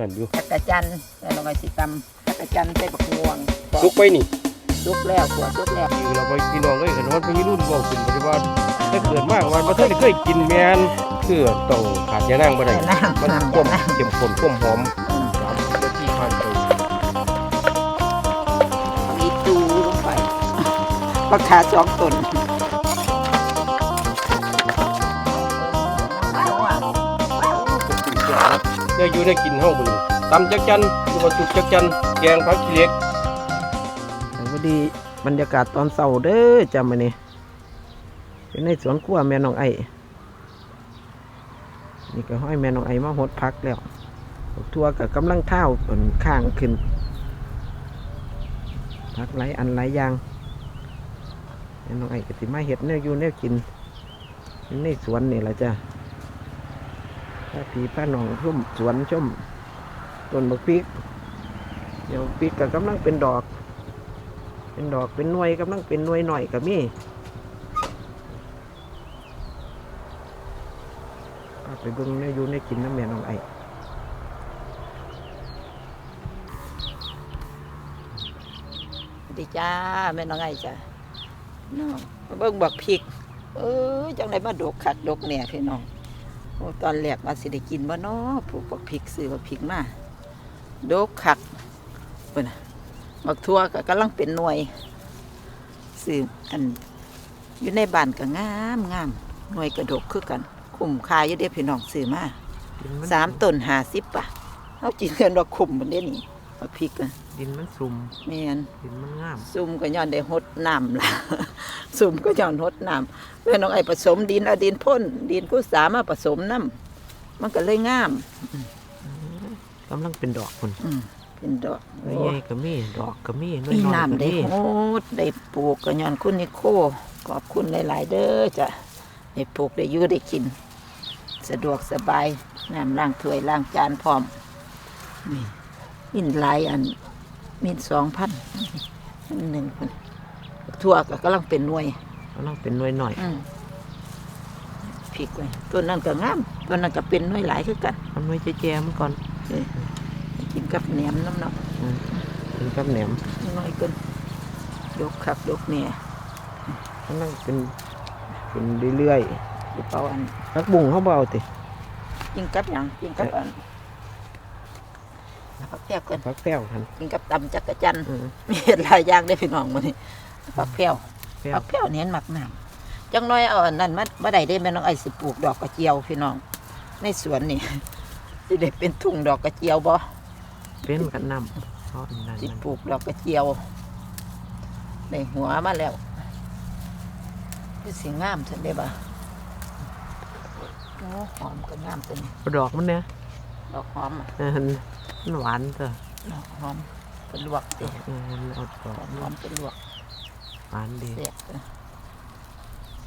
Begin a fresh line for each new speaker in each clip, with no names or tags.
นั่นอยู่
จักระจันทร์แล้วเราก็สิตำจักระจันทร์ใส่บักม่วง
ลุกไปนี่
สุกแล้วขัวสุกแล้ว
คือเราไปพี่น้องเอ้ยขนมพี่รุ่นบอกขึ้นปฏิบัติถ้าเกิดมากวันประเทศเคยกินแมนคือต้องขาดยานั่งบ่ได้
แต่น้ำ
มัน
น้ำ
ควม
น้ำ
เข้มข้นควมหอมสามนาทีผ่านไป
เอาอีตูลงไปบักขาสองต้น
เดี๋ยวอยู่ได้กินห้องบุญตำจักจันหรือว่าสุกจักจันแกงผักขี้เล็ก
สวัสดีบรรยากาศตอนเช้าเด้อจำมานี่เป็นในสวนครัวแม่น้องไอ้นี่ก็ห้อยแม่น้องไอ้มาหดพักแล้วบักทั่วกับกำลังเท้าต้นข้างขึ้น พักหลอันหลยางแม่น้องไอ้ก็สิมาเห็ดแนวอยู่แนวกิน ในสวนนี่แหละจ้ะ ถ้าผีพาน้องชุ่มสวนชมต้นบักพริกเดี๋ยวพริกก็กำลังเป็นดอก เป็นดอกเป็นหน่วยกำลังเป็นหน่วยหน่อยก็มีเอาไปเบิ่งในยู่ในกินน้ำแม่น้องไอ้
ดีจ้าแม่น้องไงจ้าน้องเบิ่งบักพริก เอ้ยจังไดมาดกขัดดกเนี่ยพี่น้อง ตอนแรกว่าสิได้กินบ่เนาะปลูกบักพริกซื้อบักพริกมาดกขัดเป่นบักทั่วก็กำลังเป็นหน่วยซื้ออันอยู่ในบ้านก็งามงามหน่วยกระดกคือกัน คุ้มค่าอยู่เด้พี่น้องซื้อมาสามต้นห้าสิบป่ะเอาจินกันว่าคุ้มมันได้นี่ บักพริกอะ
ดินมันสุ่ม
แม่น
ดินมันงาม
ซุ่มก็ย้อนได้หดน้ำล่ะ ซุ่มก็ย้อนหดน้ำแม่น้องไอ้ผสมดินเอาดินพ่นดินกุสามาผสมน้ำมันก็เลยงาม
กำลังเป็นดอกคน
อืมเป็นดอก
หน่วยใหญ่ก็มีดอกก็มีหน่วย
มี
น้อย
น้ำ
ก็
ได้
มี
โหดได้ปลูกก็ย้อนคุณนิโคขอบคุณหลายๆเด้อจ้ะได้ปลูกได้อยื้อได้กิน สะดวกสบายน้ำล้างถ้วยล้างจานพร้อมนี่ มินหลายอันมินสองพันหนึ่งคนทั่วก็กำลังเป็นหน่วย
กำลังเป็นหน่วยหน่อย
อืมพริกไว้ตัวนั้นก็งามตัวนั้นก็เป็นหน้อยหลายคือกัน
เอาหน่วยแจๆมันก่อน
เอ้ยกินกับแหนมน้ำเนาะ
อืมเป็นกับแหนม
น้อยเกินยกคักยกเนี่ย
กำลังเป็นเป็นเรื่อย
กระเป๋าอัน
ๆพักบุ้งเขาเบเอาติ
กินกับหยังกินกับอัน ผักแพรวกัน
พักแป้วทัน
กินกับตำจักระจันทร์
อืม
มีเห็ดหลายอย่างได้อพี่น้องมันนี่ผักแพรว
แป้ว
ผักแพรวเน้นหมักน้ำจังน้อยเอาอันนั้นมาบ่ได้ได้แม่น้องไอ้สิปลูกดอกกระเจียวพี่น้อง ในสวนนี่ สิได้เป็นทุ่งดอกกระเจียวบ่
เป็นกันน้ำเพราะอันนั้น
สิ
มัน
ปลูกดอกกระเจียวในหัวมาแล้วคือสีงามฉันได้ปะโอ้หอมก็งามตัวนี้
ดอกมันเนี่ย
ดอกหอมอะ
เออมันหวานเถอะ
ดอกหอมเป็นลวกสิ
เออเอาดอก
หอมเป็นลวก
หวานดี
เสียบเลย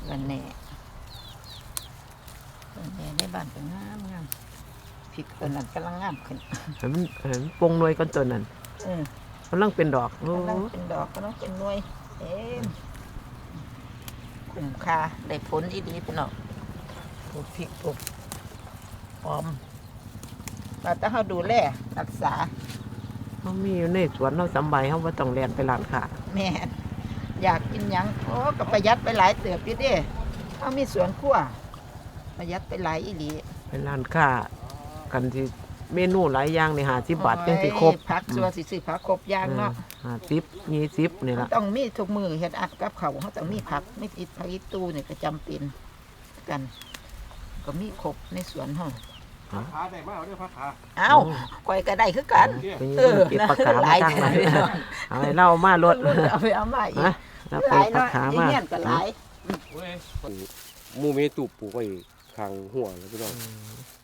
วันแหน่วันแหน่ในบ้านก็งามงามพริกตัวนั้นกำลังงามขึ้น
เห็นมันเห็นปงหน่วยก้อนตัวนั้น
เออกำ
ลังเป็นดอกโอ้
กำลังเป็นดอกกำลังเป็นหน่วย เอ็มคุ้มค่าได้ผลอีดีพี่น้องปลูกพริกปลูกหอม เราต้องเขาดูแลรักษา
เขามีอยู่ในสวนเขาสำใบเขาว่าต้องเรียนไปร้านค้า
แม่นอยากกินหยังโอ้ก็ประหยัดไปหลายเติบอยู่เด้เขามีสวนครัวประหยัดไปหลายอีหลี
ไปร้านค้ากันที่เมนูหลายอย่างในหาสิบบาทยังสิครบ
โอ้ยผักสัวสิซื้อผักครบอย่างเนาะ
หาสิบยี่สิบนี่ละ
ต้องมีทุกมือเฮ็ดอัดกับเขาวเขาต้องมีผักไม่ติดผักอีตู้เนี่ยก็จำเป็นกัน ก็มีครบในสวนเฮา
ขาได้มาเอาเด้อพักขา
เอ้าก้อยก็ได้คือกัน
เป็น
เออ
เก็บปากกา
ห
มา
ลาย
ตั้ง
แถ
ไว้
วเนาะ
เอาให้เล่ามารถ
เอาไปเอามาอีก
นะแล้ว
ห
ไป
ลาย
ปาก
เนาะ
ขา
อี
มา
เงี้ยนก็หลาย
หมูเมตุปลูกไว้ข้างหัวแล้วพี่น้อง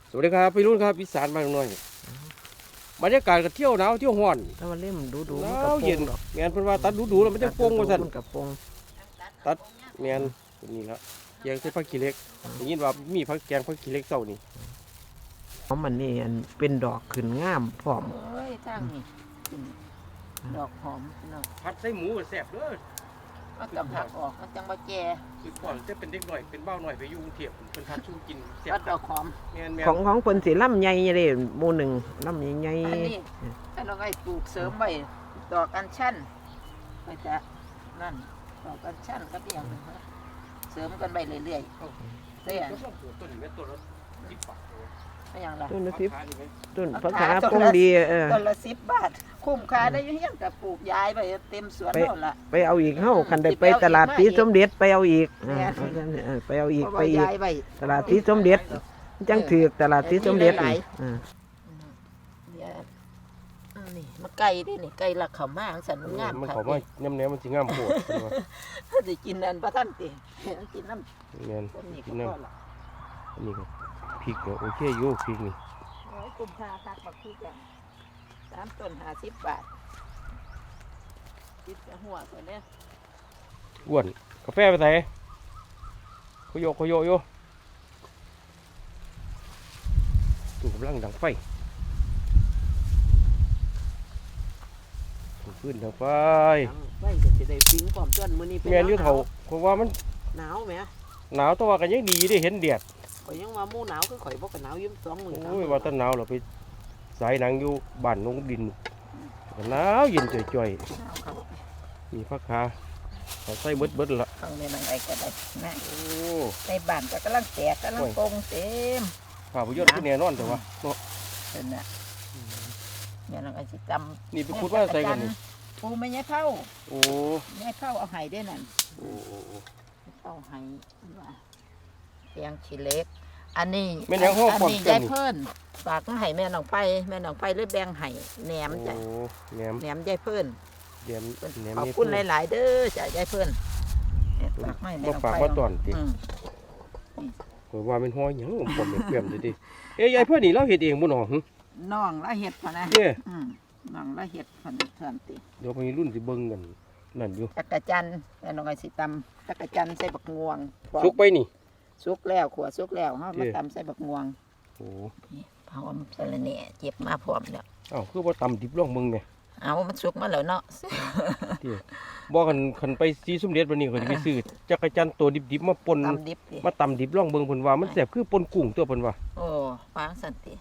สวัสดีครับพี่รุ่นครับพิสานบางหน่อยบรรยากาศก็เที่ยวหนาวเที่ยวห้อน
ถ้ามันเล่มดูดู
ห
มัน
นา
ก็
ว
โป่
เย็น
งดอก
แมนเพิ่นว่าตัดดูๆแล้วมันจะโป่งว่าซั่น
มันกับโป่ง
แมนนี่ละแกงใส่ผักขี้เหล็กได้ยินว่ามีผักแกงผักขี้เหล็กเจ้านี่
เพราะ มันนี่อันเป็นดอกขึ้นงามพร้อม
เอ้ยทางนี้ดอกหอมเนาะ
ผัดใส่หมูก็แซ่บเด้อ
เมันกับหักออกมันจังบ่แก่
คือก่อนจะเป็นเด็กหน่อยเป็นเบ้าหน่อยไปอยู่กรุงเทพเพิ่นทัดชุ่มกินเสีย
ก็
บ
ดอกหอม
แม่นแม่น
ของของเพิ่นสิล่ำใหญ่เลยหมู่หนึ่งล่ำใหญ่
อันนี้อันน้องไอ้ปลูกเสริมไว้ดอกอัญชันไปจะนั่นดอกอัญชันก็เดียวหนึ่งนะเสริมกันไปเรื่อยๆได้ยัง
ก็ต้องปลูกต้นนี้แม่ต้นละ10บาท
ได้ยังล่ะ
ๆต้นละสิบ
ราคานี่ไหม
ต้น
รา
พัก
คา
ขา
ต้น
ปง
ละ
ดีเออ
ต้นละสิบบาท คุ้มค่าได้อยังยังกับปลูกย้ายไปเต็มสวน
ไป
เท่าละ
ไปเอาอีกเฮาคันได้
สิ
ไป
ไปเอา
ตลาด
อีก
สีสมเด็จไปเอาอีก
แม่
เออไปเอาอีก
เพราะ
ไป
ว่า
อีก
ย้ายไป
ตลาดสีสมเด็จจังถือตลาดสีสมเด็จ
หลาย
นี่อ่า
เนี่ยอันนี่มาไก่ดินี่ไก่ละเขามาสันมันงาม
มัน
ค่ะ
เขามาแนมๆมันสิงามโพดเพิ่นว่า
สิกินอันประทันติกินน้
แม่นำ
ต้นนี้
กิ
ก็
นน้
พอละำ
อันนี้ก็ พริกก็โอเคอยู่พริกนี่
โอ้ยคุ้มค่าคักบักคือกันสามต้นห้าสิบบาทติดกับหัวตัวเนี้ย
อ้วนกาแฟไปไหนโคโยโคโยโยตู้กำลังดังไฟถูกขึ้นดังไฟ
ไว้ก็สิได้ฟิงพร้อมต้นมื้อนี้
แม่นอยู่เท่าเพราะว่ามัน
หนาวแหม
หนาวแต่ว่ากันยังดีได้เห็นแดด
ข่อยยังว่าหมู่หนาวคือข่อยบ่ก็หนาวอยืมสองมื้อ
โอ้ยว่าแตหนาวเราไปสายหนังอยู่บ้านนงดินก็หนาวเย็นจ่อย
เอาเขา
ๆมีพักคาเขาใส่เบิดเบิดๆละ
ข้างในมันไงก็ได้นะ
โอ้
ในบ้านก็กำลังแตกกำลัง
โอ้ย
โปงเต็ม
ภาพยนตร์ที่แน่นอนแต่ว่าเนาะ
เป็นน่ะเนี่ยน้องไอ้สิจำ
นี่ไปคุดว่าใส่กันนี่
ปูไม่ใช่เผา
โอ้
ไม่ใช่เผาเอาไห้ได้นั่น
โอ้โอ้โอ้
เผาไห้ว่า เตียงขี้เล็ก อันนี้
แม่นหยังห้อง
อัน
ปอม
นี้
เต็
ยาย
มนี่
เพิ่นฝากมาให้แม่น้องไปแม่น้องไปเลยแบ่งให้แหนมจ้ะ
โอ้แหนม
แหนมยายเพิ่น
แหนมแหนม
ขอบ
นี่
คุณ
เพิ่น
หลาย ๆ เด้อจ้ะยายเพิ่นเนี่ยฝากมาให้แม่
บ่
น้อง
ฝาก
ไป
มาตอนติ
อืม
ข่อยว่าเป็นห้อยหยังผมเปรียมๆดิเอ้ยยายเพิ่นนี่เราเฮ็ดเองบ่หนอหึ
น้องละเห็ดพะนะ
เด้
อืมน้องละเห็ดพะนะเถื่อนติ
เดี๋ยวมีรุ่นสิเบิ่งกันนั่นอยู่
จักรจันทร์แม่น้องไอ้สิตำจักรจันทร์ใส่บักงวงปอก
สุกไปนี่
สุกแล้วขัวสุกแล้วเฮา
เจ้
มาตำใส่บักงวง
โอ้
นี่พร้อมสะระแหน่เจ็บมาพร้อมแล้ว
อ้าวคือบ่ตำดิบลองเบิ่งแหน่
เอามันสุกมาแล้วเนาะ
เด้บ่คันคันไปสีสมเด็จวันนี้ก็สิไปซื้อจักรจันทร์ตัวดิบๆมาป่น
ตำดิบดิ
มาตำดิบลองเบิ่งเพิ่นว่ามันแซ่บคือป่นกุ้งตัวเพิ่นว่า
โอ้ฟางสันติ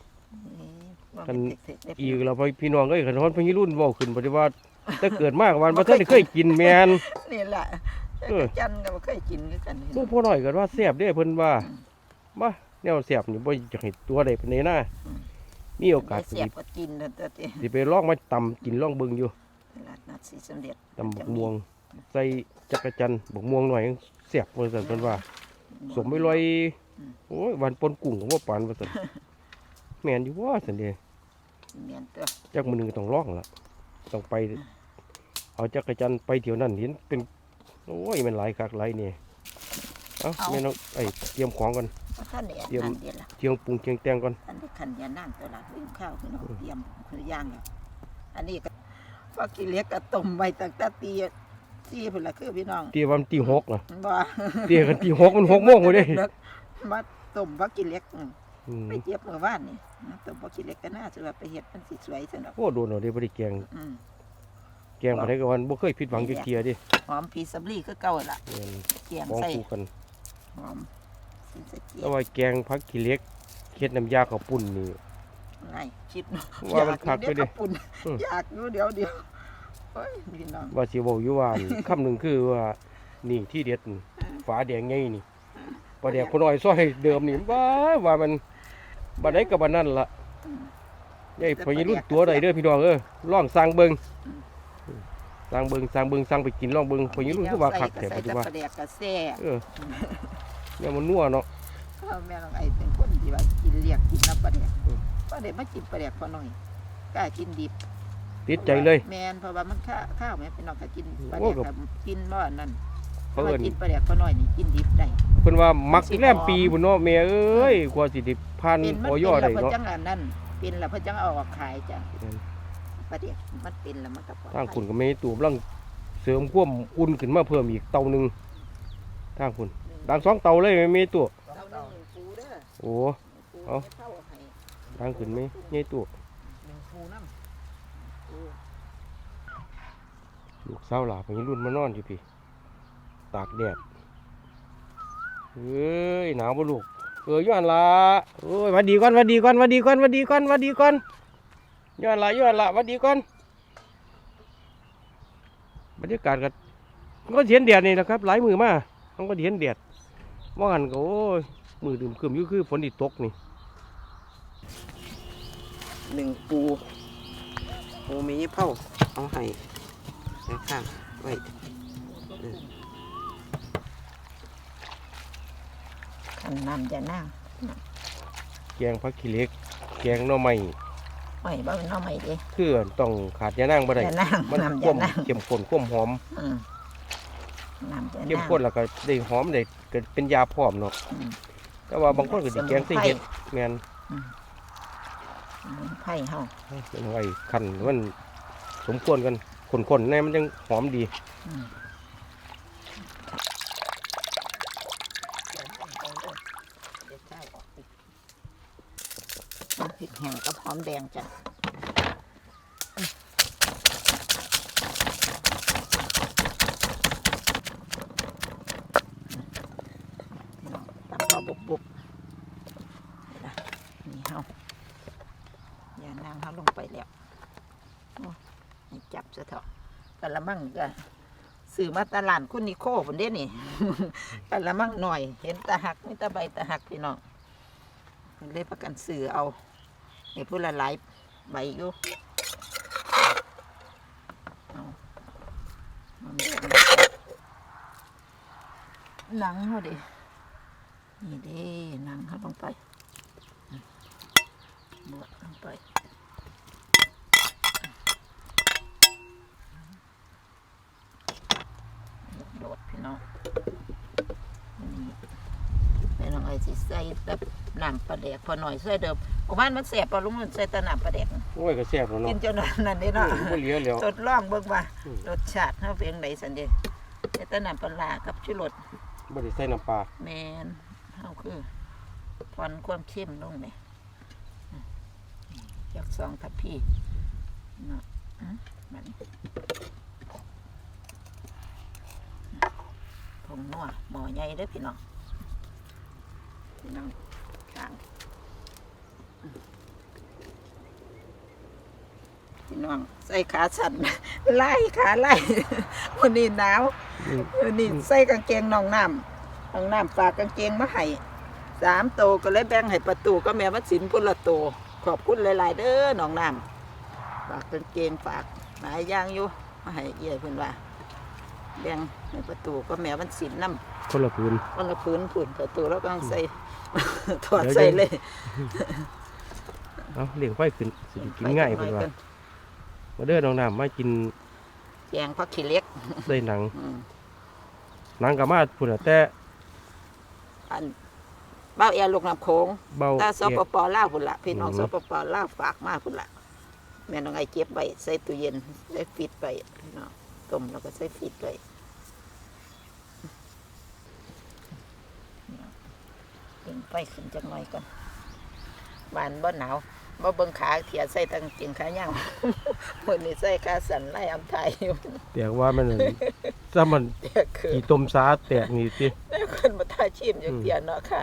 นี่ว่า
คัน
เผ็ดๆเด็ด
อีกเราไปพี่น้องเอ้ยคันฮอนพี่รุ่นเว้าขึ้นบ่ได้ว่าแต่เกิดมาก็วันบ่ทันได้เคยกินแม่น
นี่แหละ
เออ
จักรจันทร์ก็บ่เคยกินคือกันนี่
ลูกพ่อน้อยก็ว่าแซ่บเด้เพิ่นว่ามาแนวแซ่บนี่บ่อยากให้ตัวใดปานใดนะมีโอกาส
เสี
สิ
ยบก็กินเด้อเด้อติ
สิไปลองมาตำกินลองเบิ่งอยู่
ตลาดนัดสีสมเด็จ
ตำบักม่วง ใส่จักรจันทร์บักม่วงหน่อยแซ่บว่าซั่นเพิ่นว่า สมไม่ลอยโอ้ยวันปนกุ้งก็บ่ปานว่าซั่นแม่นอยู่ว่าซั่นเด้
เมียนตัว
จักมื้อหนึงก็ต้องลองล่ะต้องไป เอาจักรจันทร์ไปเที่ยวนั้นเห็นเป็น โอ้ยมันหลายคักหลายนี่เอ้าแม่น้องไอ้เตรียมของก่อน
เพราะท่านเนี่ย
เตรียม
นั่นเดียวละ
เตรียมปรุงเคียงแต่งก่อน
ท่านได้ขันยานั่งตัวละลืมข้าวคือน้องเตรียมคือย่างแล้วอันนี้ก็พอกินเล็กก็ต้มไว้ตั้งแต่ตีตีพุ่นละคือพี่น้อง
เตรียมวันที่หกน่ะ
บ่
เตรียมกันที่หกมันหกโมงพอดี
เลิกมาต้มพักกินเล็กอืม
อืม
ไปเจ็บเมื่อวานนี่นะต้มพักกินเล็กก็น่าจะว่าไปเฮ็ดมันสิสวยสนอก
โอ้โดนเอาเด้บ่ได้แกง
อืม
แกงบ่ได้ก็วันบ่เคยผิดหวังจักเที่ยเดิ
หอมพีซับลี่คือเก่าล่ะ
แม่น
เกียง
ของ
ใส่
คู่กัน
หอมสินสะเกีย
แล้วว่าแกงผักขี้เหล็กเฮ็ดน้ำยาข้าวปุ้นนี่
ไงคิด
ว่ามันคัก
เดี๋ยว
อยู่ดิ
ข้าวปุ่น
อืม
อยากอยู่เดี๋ยวเดี๋ยวโอ้ยพี่น้อง
ว่าสิเว้าอยู่ว่า คำหนึงคือว่านี่ที่เด็ดนี่ฝาแดงใหญ่นี่ปลาแดกคนน้อยซอยเดิมนี่ว่าว่ามันบัดใดก็บัดนั้นล่ะยายพอยีรุ่นตัวใดเด้อพี่น้องเอ้อลองสั่งเบิ่ง สั่งเบิ่งสั่งเบิ่งสั่งไปกินลองเบิ่งพอยีรุ่นคือว่าคักแท้
ใส่
ปัจจุ
กับ
บัน
ปลาแดกกระแซ่
เออเนี่ยมันนัวเนาะ
พ่อแม่น้องไอ้เป็นคนที่ว่ากินเลียกกินน้ำปลาแดก
อืม
ปลาแดกมากินปลาแดกพอหน่อยกล้ากินดิบ
ติดใจเลย
แมนเพราะว่ามันข้าข้าวแม่เป็นน้องก็กินปลา
โอ้
แดก
กับ
กับกินบ่อนนั่น
เขา
ว่า
เอิ้น
กินปลาแดกพอหน่อยนี่กินดิบได้
เพิ่นว่ามักแลมปีพุ่นเนาะแม่เอ้ยกว่าสิได้ผ่าน
เป็นมัน
อ
เป็
อย
นแล้
ได้
วเพิ่น
เนาะ
จังอันนั้นเป็นแล้วเพิ่นจังเอาออกขายจ้ะ
อืม
ปลาแดกมันเป็นแล้วมันก็ปลอด
ทาง
ภัย
คุณก็ไม่ตัวกำลังเสริมความอุ่นขึ้นมาเพิ่มอีกเตาหนึงทางคุณดังสองเตาเลยไม่มีตัว
เต้าหนึ่งปูเด้อ
โอ้
ปู
เอา
ไม่เข้าให้
ทางขึ้นไหมมีตัว
หนึ่งปูน้ำปู
ลูกสาวหลาไปรุ่นมานอนอยู่พี่ ตากแดดเอ้ยหนาวบ่ลูกเออย้อนละโอ้ยหวัดดีก่อนหวัดดีก่อนหวัดดีก่อนหวัดดีก่อนหวัดดีก่อน ย้อนละย้อนละหวัดดีก่อนบรรยากาศก็มันก็เห็นแดดนี่นะครับ หลายมือมามันก็เห็นแดดว่างันก็โอ้ยมือดื่มคืมอยู่คือฝนที่ตกนี่
หนึ่งปูปูมีเผาเอาให้ข้างๆไว้
ขันน้ำจะนั่ง
แกงผักขี้เหล็ก แกงหน่อไม้
ไม่บ่เป็นน้องใหม่ดิ
คือต้องขาดยานั่งบ่ได้
จะนั่ง
มัน
น้ำ
ข้
จะ
ม
นั่ง
เข้มข้นข้มหอม
อืมน้ำจะ
เข้ม
นั่ง
ข้นแล้วก็ได้หอมได้ก็เป็นยาพร้อมเนาะ
อืม
แต่ว่าบางคนก็สิแกงใส่เห็ดแม่น
สมุนไผ่เฮา
เป็นไว้คันมันสมควรกันข้นๆแน่มันจังหอมดี
อืมน้ำพริก แห้งกับหอมแดงจ้ะตำข้าวบุบบุบนี่นะนี่เฮาอย่านางเฮาลงไปแล้วโอ้ให้จับซะเถอะกะละมังก็ซื้อมาตลาดคุณนิโคผมเด้นี่กะละมังหน่อย เห็นตาหักไม่ตาใบตาหักพี่น้องเลยประกันซื้อเอา ไอ้ผู้ละหลายใบอยู่เอามันแดงหนังเขาดินี่เด้หนังเขาลงไปบดลงไปโดดพี่น้องนี่แม่น้องไอ้สิใส่แต่น้ำปลาแดกพอหน่อยใส่เดิม โอ้บ้านมันแสบปลาลุงมันใส่แต่น้ำปลาแดก
โอ้ยก็แซ่บแล้ว
กิ
เนาะ
นจนนั่นนี่เนาะ
บ่เหลือแล้ว
ทดลองเบิ่งว่า
อืม
รสชาติเฮาเป็นจังไดสันเดใส่แต่น้ำปลาร้ากับชูรส
บ่ได้ใส่น้ำปลา
แมนเฮาคือผ่อนความเข้มลงนี่จากสองทัพพี่เนาะอืมมันผงนัวหมอใหญ่เด้อพี่น้องพี่น้องข้าง พี่น้องใส่ขาสั่นไล่ขาไล่วันนี้หนาว
อืม
วันนี้ใส่กางเกงน้องน้ำน้องน้ำฝากกางเกงมาให้สามโตวก็เลยแบ่งให้ประตูก็แม่วัดสินพุ่นละโตวขอบคุณหลายๆเด้อน้องน้ำฝากกางเกงฝากหลายอย่างอยู่มาให้เอี่ยเพิ่นว่าแบ่งให้ประตูก็แม่วัดสินน้ำ
คนละพื้น
คนละพื้นผืนประตูแล้วก็ต้องใส่ถอด
เดี๋ยว
ใส่เลย
เอาเลี้ยงไฟขึ้นสิได้กินง่ายเพิ่นว่า มาเด้อน้องน้ำมากิน
แกงผักขี้เหล็ก
ใส่หนัง
อืม
หนังก็มาพุ่นน่ะแต่
อันเบ้าแอร์ลูกน้ำโขง
เบา
ถ้าส
เอีย
ปปลาวพุ่นละพี่น้อง
อืม
สปปลาวฝากมาพุ่นละแม่น้องไอเก็บไว้ใส่ตู้เย็นใส่ฟิตไปพี่น้องต้มแล้วก็ใส่ฟิตไปเป็นไฟขึ้นจังหน่อยก่อนบานบ่หนาว บ่เบิ่งขาเถียใส่ตั้งเกียงขาย่างมื้อนี้ใส่ขาสั่นไล่อำไทยอยู่
แตกว่ามันนั่นถ้ามัน
เดี๋ยวคือ
กี่ต้มสาแตกนี่ติ
แล้วคนมาทาชิมอย่างเดียวเนาะค่ะ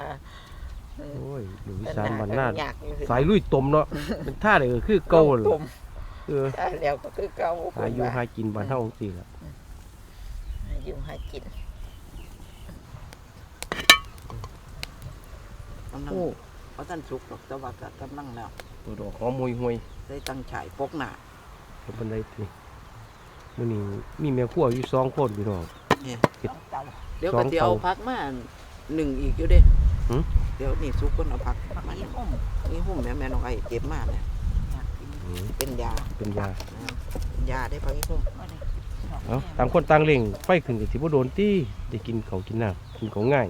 โอ้ยหนูอีสานบ้านนา
อยากอยู่
สายลุยต้มเนาะเป็นท่าเลยก็คือเก่าเลย
ตุ่ม
เออ
ถ้าแล้วก็คือเก่า
หาอยู่หากินบ้านเฮาจังซี่ล่ะ
หาอยู่หากิน
กำลัง
โอ้
เพราะท่านสุกหรอกแต่ว่าก็กำลังแล้ว
ตัวดอกหอมห่วยห่วย
ได้ตั้งฉายปกหนา
ๆเป็นบันไดทีมื้อนี้มีแม่ครัวอยู่สองคนพี่น้อง
เนี่ย
เฮ็ด
เต่า
เดี๋ยว
สอ
ก็
ง
จะเอา
เตา
พักมาหนึ่งอีกอยู่เด้
หืม
เดี๋ยวนี่สุกคนเอาพัก
ปัก
มา
อี
เนี่ย
หุ่ม
นี่หุ่มแม่แม่น้องไอ้เจ็บมากเลย
อยากกิน
อืม
เป็นยา
เป็นยา
เป็นยาได้พักอีหุ่ม
บ่ได้
เอาต่างคนต่างเล่งไฟขึ้นก็สิบ่โดนติได้กินข้าวกินน้ำกินของง่าย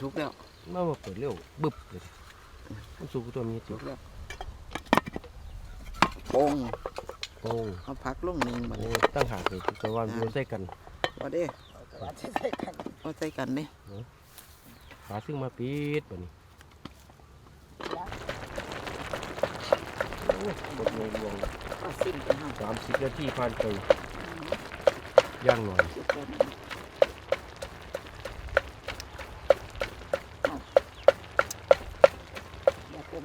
สุกแล้ว
มาว่าเปิดเร็วบึบเลยมันสุกตัวมีติ
สุกแล้วโป่ง
โอ้
เอาพักลงหนึ่งมา
โอ้
เลย
ตั้งหากเลยแต่ว่าอยู่ใส่กัน
ว่าเด้
ว่าสิใส่กัน
เอาใส่กันเนี่ย
หาซึ่งมาปิดบัดนี้โอ้บดเลยรวง
ก็สิ้นกันเฮา
30นาทีผ่านไปย่างหน่อย
สุกแล้วนะเอาเดี๋ยวเป็น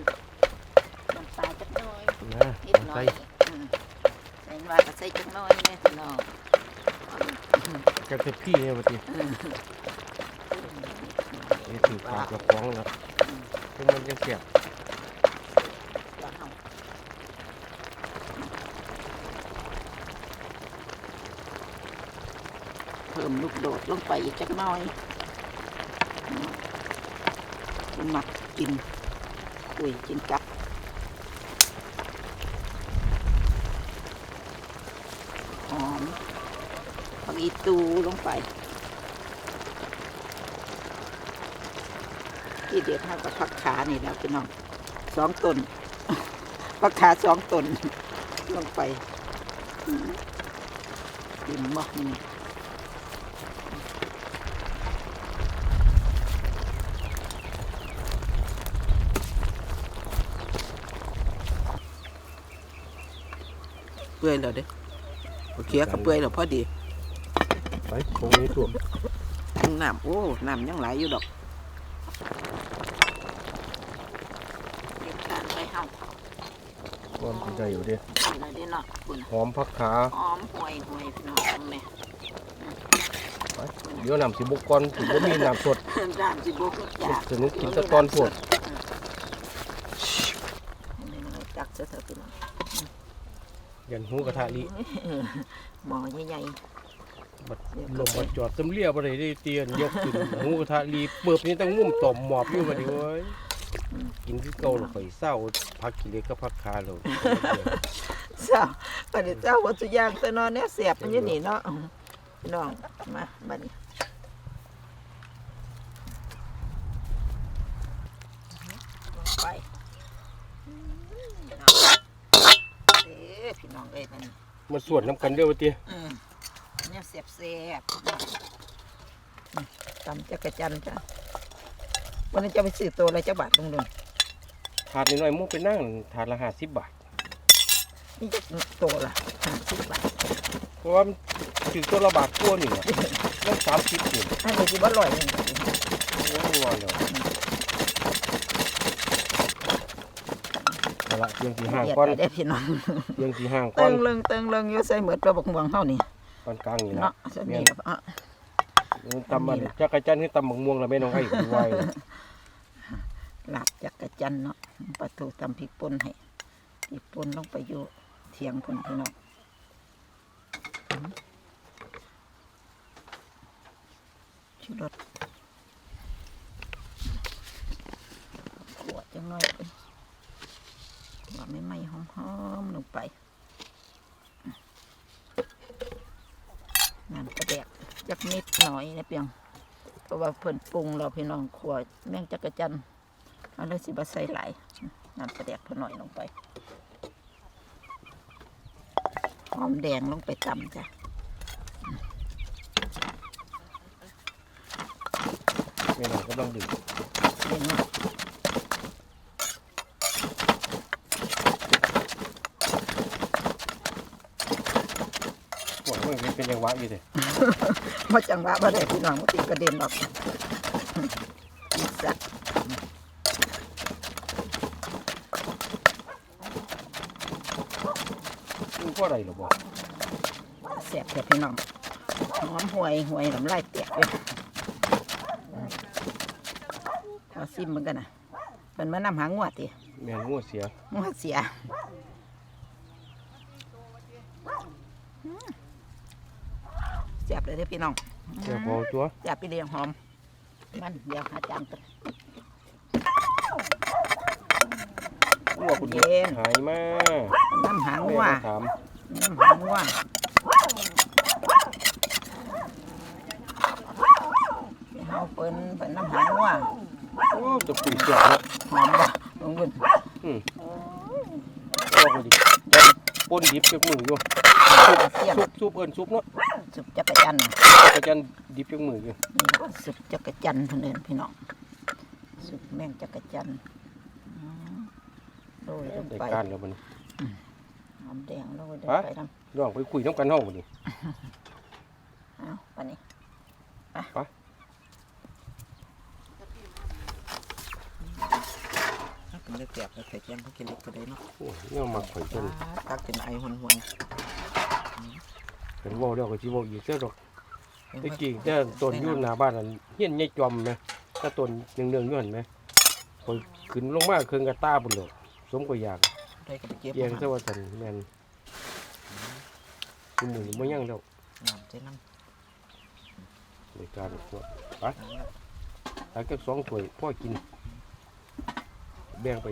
น้ำปลาจักห น่อย
นะ
นิด
เอา
หน่อ
ใส่
ยอืมใส่ว่าก็ใส่จักหน่อยแม่พี่น้อง
จากแต่พี่เนี่ยวันนี้
อืม
นี่ถือปากกระป๋องแล้วซึ่งมันยังเสียบ
ว้าวเพิ่มลูกโดดลงไปอีกจักหน่อยมันมักกินคุยกินกับหอมผักอี ตูลงไปที่เด็ดเท่ากับผักขานี่แล้วพี่น้องสองตนผักขาสองตนลงไปดินมอกนี่เปื่อยแล้วเด้โอเคก็เปื่อยแล้วพอดี
รงนี้ตัว
น้ำโอ้น้ำยังไหลอยู่ดอกเด็ดขาดไปเฮา
ก้อนใหญ่อยู่เด้
ทำอะไรได้เนาะคุณ
หอมผักขา
หอมห่วยห่วยพี่น้องแม่
ไปเดี๋ยวน้ำสิบุกก่อนถึงจะมีน้ำสด
ด้านสิบกอยาก
สนุกกินแตะตอนพวด
นี่มันจักจะเถอะพี่น้อง
ยันหูกระทะลิ
หมอใหญ่
บัดลมบัดจอดตำเลียบ่ได้ได้เตียนยกขึ้นหูกระทะลีเปิบนี่ต้องงุ่มต่อมหมอบอยู่บัดนี้เว้ยกินคือเก่าแล้วข่อยเศร้าพักกิเลสกับพักคาแล้ว
ๆเจ้าบัดนี้เจ้าวัตถุย่างตัวนอนเนี่ยเสียบมันอยู่นี่เนาะพี่น้องมาบัดนี้ลงไปเอ้พี่น้องเอ้ยมัน
มาสวดน้ำกันเด้อว่าติ
อืม เนี่ยเสียบเสียบตำจักรจันทร์จ้ะวันนี้จะไปซื้อตัวอะไรจะบาทลงดุน
ถาดน้อยๆมุกไปนั่งถาดละ50บาท
นี่จะตัวละห้าสิบบาท
เพราะว่ามันถึงตัวละบาทกว่านี่แหละแล้ว30นี่
อันนี้ที่บ่ลอยเลย
โอ้ยว่าแล้วเอาละเพียงที่ห่าง
เบียด
ก่อน
ไปได้พี่น้อง
เพียงที่ห่างก่อ
เติ
น
งเลิงเติงเลิงอยู่ใส่เหมือนตัวบกม่วงเฮานี่
ปานกลางนี่นะ
เนาะใส่นี่กับอะ
ตำมันจักรจันทร์ให้ตำบักม่วงแล้วแม่น้องให้ดูไว้
ลาบจักรจันทร์เนาะปลาทูตำพริกป่นให้พริกป่นลงไปอยู่เถียงพุ่นพี่น้องอืมชูรสขวดจังน้อยเอ้ยว่าไม่ไหม้หอมๆลงไป น้ำกระแดกจักนิดหน่อยนะเพียงเพราะว่าเพิ่นปรุงเราพี่น้องขวดแมงจักรจันทร์เอาเลยสิบใส่หลายน้ำกระแดกเพิ่นหน่อยลงไปหอมแดงลงไปตำจ้ะ
แม่น้องกำลังดื่ม
เห็นไหม
ปวดมัน เป็นยังหวะอยู่เลย
มาจังหวะบ่ได้พี่น้องมันติดกระเด็นออกอีสัตว์
มันพ่ออะไรหรอบอก
แสบแต่พี่น้องหอมห่วยห่วยน้ำลายเตียกเลยเอาซิมเหมือนกันนะเป็นมานำหางวดติ
แม่นงัวเสีย
งวดเสียอืมแสบ เลยเด้อพี่น้อง
เดี๋ยวพอตัว
แสบไปเรียงหอม มันเดี๋ยวหาจานกัน
งัวคุณ
เย็น
หายมา
น้ำหาง
แม่
วัว
ก็ถาม
น้ำหางวัวเฮาเปิ้นเป็นน้ำหางวัว
โอ้จะปุ๋ยเสียแล้ว
หอมบ่ลงบุญ
ก็คนดิปนดิบจากมืออยู่
เสียม
ซุปซุปเอิญซุปเนาะ
สุกจักรจันทร์น่ะ
กระจันดิบจากมืออยู่
นี่สุกจักรจันทร์เพิ่นเอิ้นพี่น้องสุกแม่งจักรจันทร์อืมโรยลง
ได้
ไป
การแล้วมัน
หอมแดงโรยลง
ฮะ
ไปน้
ลองไปคุยน้ำกันห้องมันนี่
วันนี้
ถ้าเป็นเลือดแสบแล้วใส่แกงเขากินเล็กก็ได้เนาะ
โอ้ยเนี่ยมาข่อยจน
ตักกินไอหวนหวน
เป็นเว่าเดียวกับที่ว่าอีกเจ้าดอกตะกี้เจ้าต้นอยุ่หน้าบ้านนั่นเฮียนใหญ่จอมไหมถ้าต้นเนืองเนืองๆอยู่หันไหมข่อยขึ้นลงมาเครื่องกระต้าบุญเลยสมก็อยาก
ได้ก็ไปเก็บ
เอียงซะว่าสันแม่นคือหมูไม่ยั่งแล้ว
น้ำใจน้
ในการพวกำ
น้ำละ
หลังจากสองถ้วยพ่อกิน แบ่งไป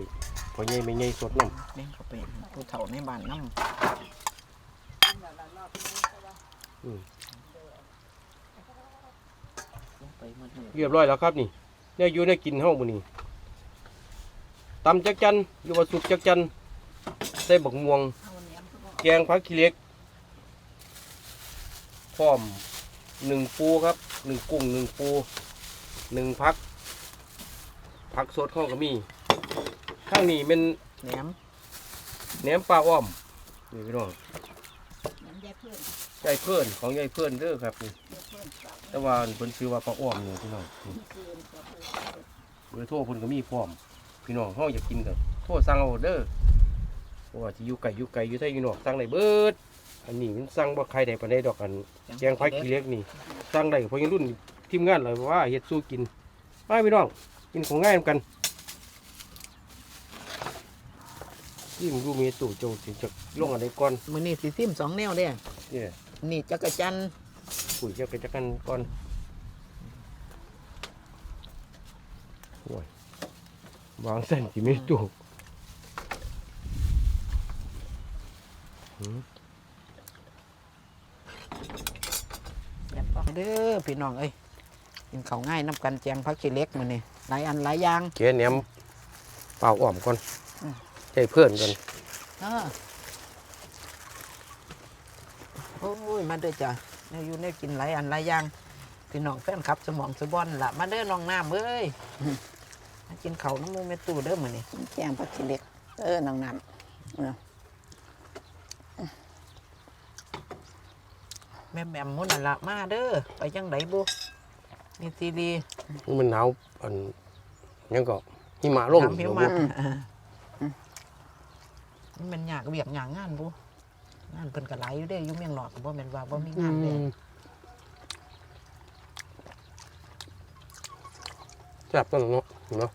พอใหญ่ไม่ใหญ่สดน้
เล่นเข้าไปผู้เฒ่าในบ้านน้ำำ
อืม
ลง ไปหมดเลย
เรียบร้อยแล้วครับนี่เนี่ยอยู่ในกินเฮ้ามื้อนี้ตำจักจันหรือว่าสุกจักจันใส่บักม่วง แกงผักขี้เหล็กพร้อมหนึ่งปูครับหนึ่งกุ้งหนึ่งปูหนึ่งพักผักสดเข้าก็มี ข้างนี้เป็น
แหนม
แหนมปลาอ้อมนี่พี่น้อง
น้ำยาเพื่อน
ยายเพื่อนของยายเพื่อนเด้อครับนี่
เพื่อนฝาก
แต่ว่าเพิ่นซื้อว่าปลาอ้อมนี่พี่น้องนี่
คืนฝาก
เบอร์โทรเพิ่นก็มีพร้อม พี่น้องเฮาอยากกินก็โทรสั่งเอาเด้อเพราะว่าสิอยู่ไกลอยู่ไกลอยู่ไทยอยู่นอกสั่งได้เบิด อันนี้มันสั่งบ่ใครได้ปานใดดอกอันแกงไผ่ขี้เหล็กนี่สั่งได้เพราะยังรุ่นทีมงานเลยว่าเฮ็ดสู้กินมาพี่น้องกินของง่ายนำกันยิ่งดูมีตู่โจสิจะลงอันใดก่อน
มื้อนี้สิซิมสองแนวเด้
เนี่ย
นี่จักรจันทร์
ปุ๋ยจะไปจักกันก่อนโอ้ยวางเส้นที่ไม่ถูก
เด้อพี่น้องเอ้ยกินข้าวง่ายน้ำกันแจงพักขี้เหล็กมื้อนี้หลายอันหลายอย่าง
เกแหนมเปล่าอ้อมก่อน
อืม
ใจเพื่อนกัน
อ่า โอ้ยมาเด้อจ้ะแนวอยู่แนวกินหลายอันหลายอย่างพี่น้องแฟนคลับ สมองสบอนล่ะมาเด้อน้องน้ำเอ้ยมากินข้าวน้ำมูเมตู้เด้อมื้อนี้
แกงผักขี้เหล็ก เออน้องน้ำเออ
แม่แม่มมุ่นนั่นละมาเด้อไปจังไดบุนี่ซีรีส์
มันหนาวอันยังก็หิมะลง
น้ำพิว
เดี๋ยว
มา
บุ
นี่มันยากเบียกยากงานบุ งานเพิ่นก็หลายอยู่เด้ออยู่เมียงหลอกก็บ่แม่นว่าบ่มี
อื
งานเด้
มแซ่บต้นเนาะเนาะ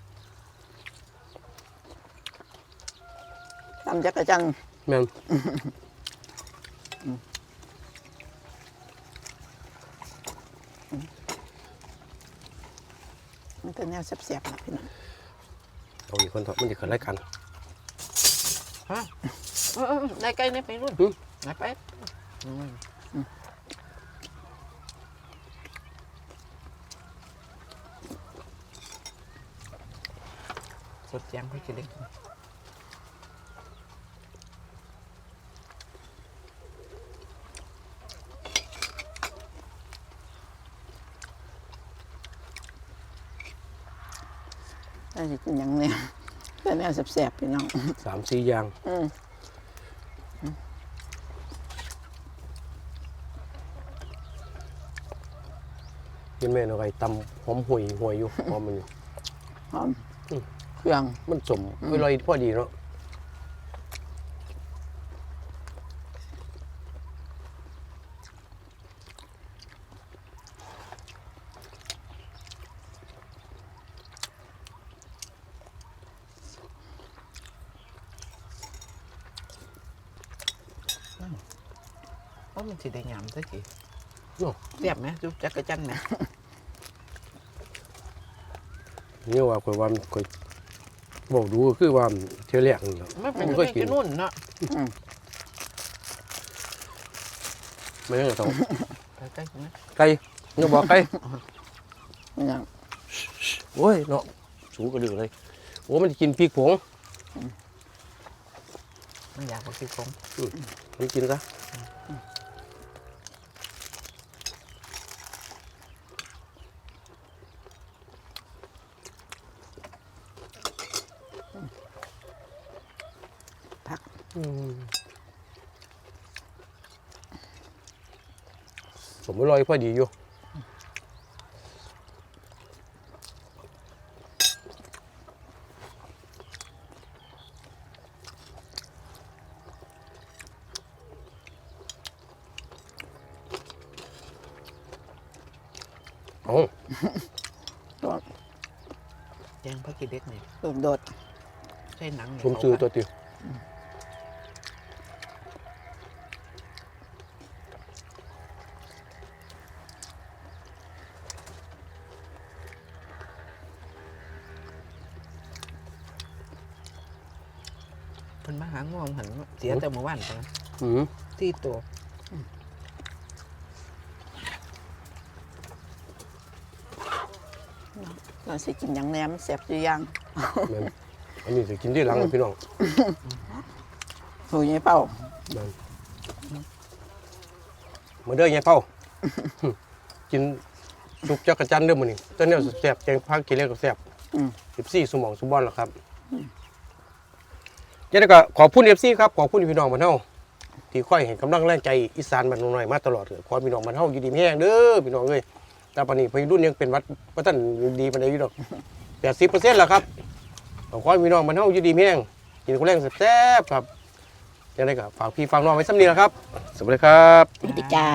ตำจักรจัง
แม่น
มันเป็นแนวแซ่บๆนะพี่น้อง
เอาอีกคนเถอะมันจะเกิดอะไรกัน
ฮะเออเออได้ไกลนี่ไปรุ่น
อืม
ไหนไปอืมสดแจงพี่กินเล็ก
ได้สิกินหยังเนี่ยเป็นแนวแซ่บๆพี่น้อง
สามสี่อย่าง
อืม
กินแม่นเอาไปตำหอมห่วยห่วยอยู่หอมมันอยู่
หอม
อืม
เครื่อง
มันสมอร่อยพอดีเนาะ
เพราะมันสิได้หยามซะสิ
เนาะ
เสียบไหมจุ๊บจักรจันทร์ไหม
เนี่ยว่าข่อยว่ามันข่อยบอกดูก็คือว่าเที่ยวแรกนี่แหละ
ไม่เป็น
มัน
ไม่
ก็กิน
กินนู่นเนาะ
ไม่ใช่เท่า
ไปใกล้ๆนะ
ไก่เนี่ยบอกไก่
พี่น้อง
โอ้ยเนาะสูกระดือเลยโอ้มันกินพริกผง
มันอยากกับพี่คง
มันกินซะ อืมสมอร่อยพอดีอยู่เอ้า
แจงพักกิเด็กนี่
ลูกโดด
ใช่หนังนี่
ชมซื้อตัวติว
เพิ่นมาหาง่วงหัน เสียแต่เมื่อวานไป
อืม
ที่ตัว
เราสิกินหยังแหนมนแซ่บอยู่อยัง
แม่นอันนี้จะกินที่หลังเลยพี่น้อง
หูยายเป้า
นั่นมาเด้อยายเป้า กินสุกจักรจันทร์เด้อมื้อนี้ตอนนี้แซ่บแกงผักกินแล้วก็แซ่บ
อืม
14สมองสุบอนแล้วครับ จังได๋ก็ขอบคุณ FC ครับขอบคุณพี่น้องบ้านเฮาที่คอยเห็นกำลังแรงใจอีสานบ้านน้อยมาตลอดเลยขอพี่น้องบ้านเฮาอยู่ดีมีแรงเด้อพี่น้องเอ้ยแต่ปานนี้พี่รุ่นยังเป็นวัดบ่ทันดีปานใดอยู่ดอก80%แล้วครับขอพี่น้องบ้านเฮาอยู่ดีมีแรงกินคนแรงแซ่บๆครับจังได๋ก็ฝากพี่ฝากน้องไว้สำนี้ล่ะครับ สวัสดีครับ
สวัสดีจ้า